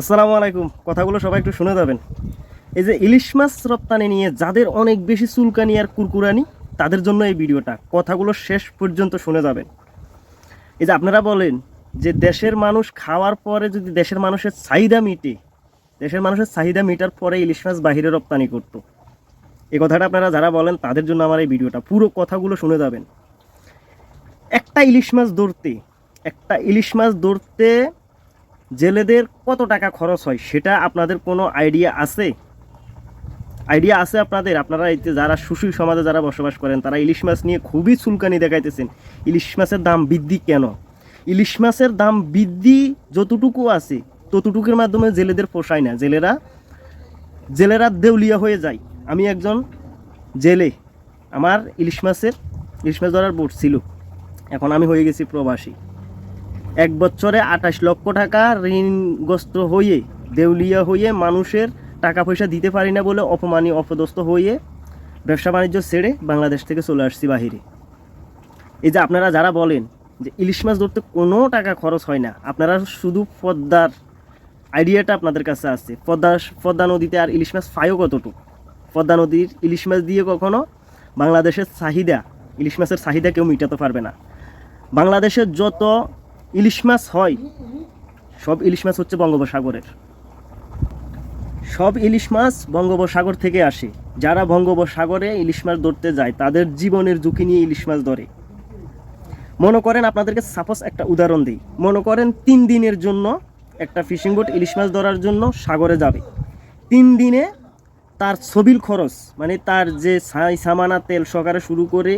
আসসালামু আলাইকুম। কথাগুলো সবাই একটু শুনে যাবেন। এই যে ইলিশ মাছ রপ্তানি নিয়ে যাদের অনেক বেশি চুলকানি আর কুরকুরানি, তাদের জন্য এই ভিডিওটা। কথাগুলো শেষ পর্যন্ত শুনে যাবেন। এই যে আপনারা বলেন যে দেশের মানুষ খাওয়ার পরে যদি দেশের মানুষের চাহিদা মিটে, দেশের মানুষের চাহিদা মিটার পরে ইলিশ মাছ বাহিরে রপ্তানি করতো। এই কথাটা আপনারা যারা বলেন, তাদের জন্য আমার এই ভিডিওটা। পুরো কথাগুলো শুনে যাবেন। একটা ইলিশ মাছ ধরতে, একটা ইলিশ মাছ ধরতে জেলেদের কত টাকা খরচ হয় সেটা আপনাদের কোনো আইডিয়া আছে? আইডিয়া আছে আপনাদের? আপনারা যে যারা সুশীল সমাজে যারা বসবাস করেন, তারা ইলিশ মাছ নিয়ে খুবই চুলকানি দেখাইতেছেন। ইলিশ মাছের দাম বৃদ্ধি কেন? ইলিশ মাছের দাম বৃদ্ধি যতটুকু আছে, ততটুকুর মাধ্যমে জেলেদের পোষায় না। জেলেরা জেলেরা দেউলিয়া হয়ে যায়। আমি একজন জেলে। আমার ইলিশ মাছের, ইলিশ মাছ ধরার বোট ছিল। এখন আমি হয়ে গেছি প্রবাসী। এক বছরে আঠাশ লক্ষ টাকা ঋণগ্রস্ত হয়ে, দেউলিয়া হয়ে মানুষের টাকা পয়সা দিতে পারি না বলে অপমানী, অপদস্থ হয়ে ব্যবসা বাণিজ্য ছেড়ে বাংলাদেশ থেকে চলে আসছি বাহিরে। এই যে আপনারা যারা বলেন যে ইলিশ মাছ ধরতে কোনো টাকা খরচ হয় না, আপনারা শুধু পদ্মার আইডিয়াটা আপনাদের কাছে আছে। পদ্মা পদ্মা নদীতে আর ইলিশ মাছ পায়ও কতটুকু? পদ্মা নদীর ইলিশ মাছ দিয়ে কখনো বাংলাদেশের চাহিদা, ইলিশ মাছের চাহিদা কেউ মেটাতে পারবে না। বাংলাদেশের যত ইলিশ মাছ হয়। সব ইলিশ মাছ হচ্ছে বঙ্গোপসাগরের। সব ইলিশ মাছ বঙ্গোপসাগর থেকে আসে। যারা বঙ্গোপসাগরে ইলিশ মাছ ধরতে যায়, তাদের জীবনের ঝুঁকি নিয়ে ইলিশ মাছ ধরে। মনে করেন, আপনাদেরকে সাপোজ একটা উদাহরণ দিই। মনে করেন, তিন দিনের জন্য একটা ফিশিং বোট ইলিশ মাছ ধরার জন্য সাগরে যাবে। তিন দিনে তার ছবিল খরচ মানে তার যে ছাই, সামানা, তেল সহকারে শুরু করে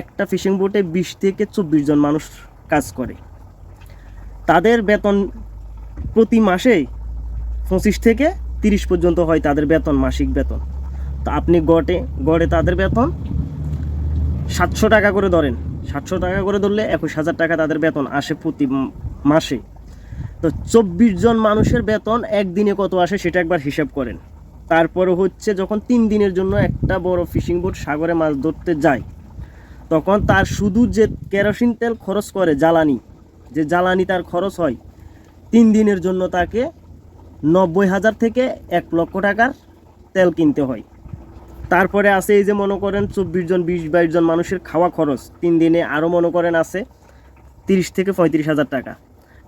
একটা ফিশিং বোটে বিশ থেকে চব্বিশ জন মানুষ কাজ করে। তাদের বেতন প্রতি মাসে পঁচিশ থেকে তিরিশ পর্যন্ত হয় তাদের বেতন, মাসিক বেতন। তো আপনি গড়ে গড়ে তাদের বেতন সাতশো টাকা করে ধরেন। সাতশো টাকা করে ধরলে একুশ হাজার টাকা তাদের বেতন আসে প্রতি মাসে। তো চব্বিশ জন মানুষের বেতন একদিনে কত আসে সেটা একবার হিসাব করেন। তারপরে হচ্ছে যখন তিন দিনের জন্য একটা বড় ফিশিং বোট সাগরে মাছ ধরতে যায়, তখন তার শুধু যে কেরোসিন তেল খরচ করে, জ্বালানি যে জ্বালানি তার খরচ হয়, তিন দিনের জন্য তাকে নব্বই হাজার থেকে এক লক্ষ টাকার তেল কিনতে হয়। তারপরে আছে এই যে মনে করেন চব্বিশ জন, বিশ, বাইশ জন মানুষের খাওয়া খরচ, তিন দিনে আরও মনে করেন আছে তিরিশ থেকে পঁয়ত্রিশ হাজার টাকা।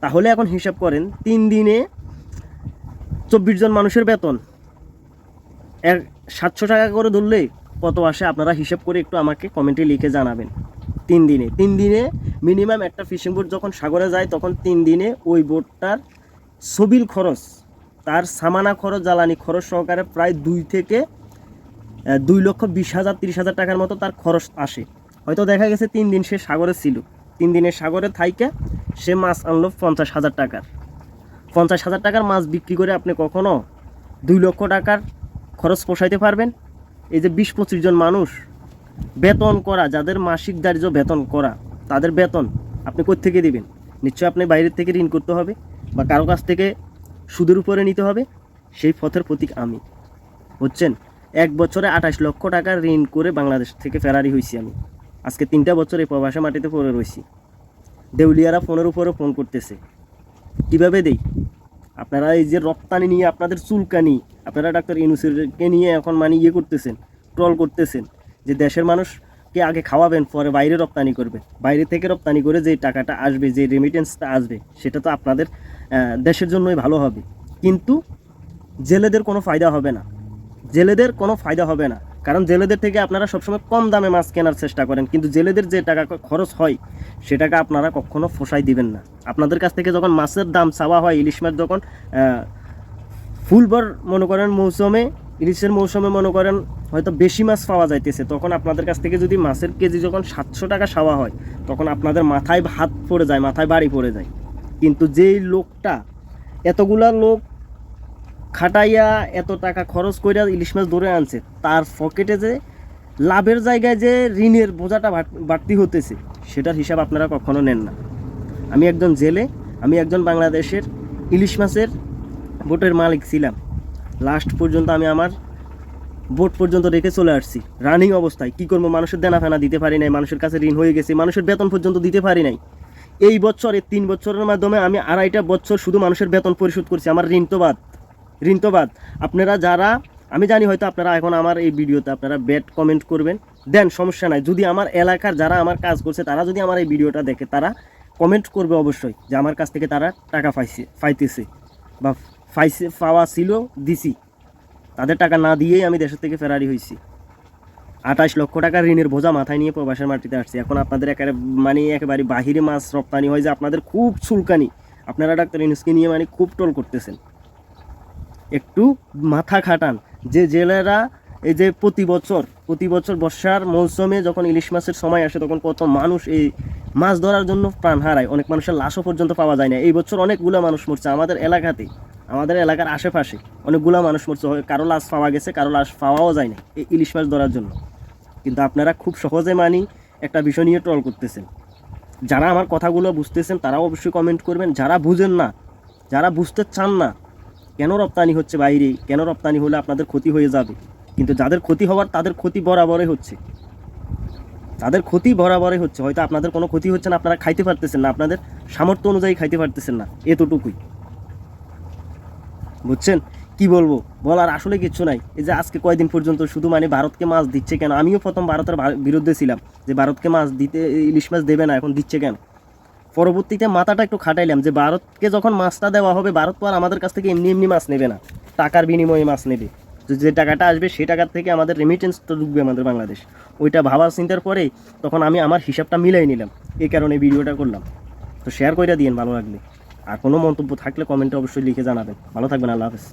তাহলে এখন হিসাব করেন, তিন দিনে চব্বিশ জন মানুষের বেতন, এক সাতশো টাকা করে ধরলে কত আসে? আপনারা হিসাব করে একটু আমাকে কমেন্টে লিখে জানাবেন। তিন দিনে। তিন দিনে মিনিমাম একটা ফিশিং বোট যখন সাগরে যায়, তখন তিন দিনে ওই বোটটার সবিল খরচ, তার সামানা খরচ, জ্বালানি খরচ সহকারে প্রায় দুই থেকে দুই লক্ষ বিশ হাজার, তিরিশ হাজার টাকার মতো তার খরচ আসে। হয়তো দেখা গেছে তিন দিন সে সাগরে ছিল। তিন দিনের সাগরে থাইকে সে মাছ আনলো পঞ্চাশ হাজার টাকার। পঞ্চাশ হাজার টাকার মাছ বিক্রি করে আপনি কখনো দুই লক্ষ টাকার খরচ পোষাইতে পারবেন? এই যে বিশ পঁচিশ জন মানুষ বেতন করা, যাদের মাসিক দারিদ্র বেতন করা, তাদের বেতন আপনি থেকে দিবেন? নিশ্চয়ই আপনি বাইরের থেকে ঋণ করতে হবে বা কারও কাছ থেকে সুদের উপরে নিতে হবে। সেই পথের প্রতীক আমি। বুঝছেন? এক বছরে আঠাশ লক্ষ টাকা ঋণ করে বাংলাদেশ থেকে ফেরারি হয়েছি আমি। আজকে তিনটা বছর এই প্রবাসা মাটিতে পড়ে রয়েছি দেউলিয়ারা ফোনের উপরে ফোন করতেছে। কীভাবে দেই? আপনারা এই যে রপ্তানি নিয়ে আপনাদের চুলকানি, আপনারা ডাক্তার ইউনুসেরকে নিয়ে এখন মানে ইয়ে করতেছেন, ট্রল করতেছেন। যে দেশের মানুষকে আগে খাওয়াবেন, পরে বাইরে রপ্তানি করবেন। বাইরে থেকে রপ্তানি করে যে টাকাটা আসবে যে রেমিটেন্সটা আসবে, সেটা তো আপনাদের দেশের জন্যই ভালো হবে। কিন্তু জেলেদের কোনো ফায়দা হবে না। জেলেদের কোনো ফায়দা হবে না। কারণ জেলেদের থেকে আপনারা সবসময় কম দামে মাছ কেনার চেষ্টা করেন। কিন্তু জেলেদের যে টাকা খরচ হয়, সে টাকা আপনারা কখনো ফসাই দিবেন না। আপনাদের কাছ থেকে যখন মাছের দাম চাওয়া হয়, ইলিশ মাছ যখন ফুলবার মনে করেন মৌসুমে ইলিশের মৌসুমে মনে করেন হয়তো বেশি মাছ পাওয়া যাইতেছে, তখন আপনাদের কাছ থেকে যদি মাছের কেজি যখন সাতশো টাকা চাওয়া হয়, তখন আপনাদের মাথায় হাত পড়ে যায়, মাথায় বাড়ি পড়ে যায়। কিন্তু যেই লোকটা এতগুলা লোক খাটাইয়া এত টাকা খরচ কইরা ইলিশ মাছ ধরে আনছে, তার পকেটে যে লাভের জায়গায় যে ঋণের বোঝাটা বাড়তি হতেছে, সেটার হিসাব আপনারা কখনো নেন না। আমি একজন জেলে, আমি একজন বাংলাদেশের ইলিশ মাছের বোটের মালিক ছিলাম। লাস্ট পর্যন্ত আমি আমার বোট পর্যন্ত রেখে চলে আসছি। রানিং অবস্থায়। কি করব? মানুষের দেনা ফেনা দিতে পারি নাই। মানুষের কাছে ঋণ হয়ে গেছে। মানুষের বেতন পর্যন্ত দিতে পারি নাই। এই বছর তিন বছরের মাধ্যমে আমি আড়াইটা বছর শুধু মানুষের বেতন পরিশোধ করছি। আমার ঋণ তো বাদ। ঋণ তো বাদ। আপনারা যারা, আমি জানি হয়তো আপনারা এখন আমার এই ভিডিওতে আপনারা ব্যাড কমেন্ট করবেন। দেন সমস্যা নাই। যদি আমার এলাকার যারা আমার কাজ করছে, তারা যদি আমার এই ভিডিওটা দেখে, তারা কমেন্ট করবে অবশ্যই যে আমার কাছ থেকে তারা টাকা পাইছে, পাইতেছে বা পাইছে পাওয়া ছিল দিছি তাদের টাকা না দিয়েই আমি দেশের থেকে ফেরারি হয়েছি আঠাশ লক্ষ টাকা ঋণের বোঝা মাথায় নিয়ে প্রবাসের মাটিতে আসছি। এখন আপনাদের একেবারে মানে একেবারে বাহিরে মাছ রপ্তানি হয় যে আপনাদের খুব চুলকানি। আপনারা ডাক্তার ইনুসকে নিয়ে মানে খুব টোল করতেছেন। একটু মাথা খাটান। যে জেলেরা এই যে প্রতি বছর প্রতি বছর বর্ষার মৌসুমে যখন ইলিশ মাছের সময় আসে, তখন কত মানুষ এই মাছ ধরার জন্য প্রাণ হারায়। অনেক মানুষের লাশও পর্যন্ত পাওয়া যায় না। এই বছর অনেকগুলো মানুষ মরছে। আমাদের এলাকাতে আমাদের এলাকার আশেপাশে অনেকগুলো মানুষ মরছে। কারও লাশ পাওয়া গেছে, কারও লাশ পাওয়াও যায় না এই ইলিশ মাছ ধরার জন্য। কিন্তু আপনারা খুব সহজে মানি একটা বিষয় নিয়ে ট্রল করতেছেন। যারা আমার কথাগুলো বুঝতেছেন, তারাও অবশ্যই কমেন্ট করবেন। যারা বুঝেন না, যারা বুঝতে চান না, কেন রপ্তানি হচ্ছে বাইরে, কেন রপ্তানি হলে আপনাদের ক্ষতি হয়ে যাবে? কিন্তু যাদের ক্ষতি হওয়ার, তাদের ক্ষতি বরাবরই হচ্ছে। তাদের ক্ষতি বরাবরই হচ্ছে, হয়তো আপনাদের কোনো ক্ষতি হচ্ছে না, আপনারা খাইতে পারতেছেন না, আপনাদের সামর্থ্য অনুযায়ী খাইতে পারতেছেন না, এতটুকুই। বুঝছেন? কি বলব? বলার আসলে কিচ্ছু নাই। এই যে আজকে কয়দিন পর্যন্ত শুধু মানে ভারতকে মাছ দিচ্ছে কেন? আমিও প্রথম ভারতের বিরুদ্ধে ছিলাম যে ভারতকে মাছ দিতে, ইলিশ মাছ দেবে না, এখন দিচ্ছে কেন? পরবর্তীতে মাথাটা একটু খাটাইলাম যে ভারতকে যখন মাছটা দেওয়া হবে, ভারত তো আর আমাদের কাছ থেকে এমনি এমনি মাছ নেবে না। টাকার বিনিময়ে মাছ নেবে। যে টাকাটা আসবে সেই টাকার থেকে আমাদের রেমিটেন্সটা ঢুকবে আমাদের বাংলাদেশ। ওইটা ভাবা চিন্তার পরে তখন আমি আমার হিসাবটা মিলাই নিলাম। এই কারণে ভিডিওটা করলাম। তো শেয়ার করে দিন ভালো লাগলে। আর কোনো মন্তব্য থাকলে কমেন্টে অবশ্যই লিখে জানাবেন। ভালো থাকবেন আল্লাহ হাফেজ।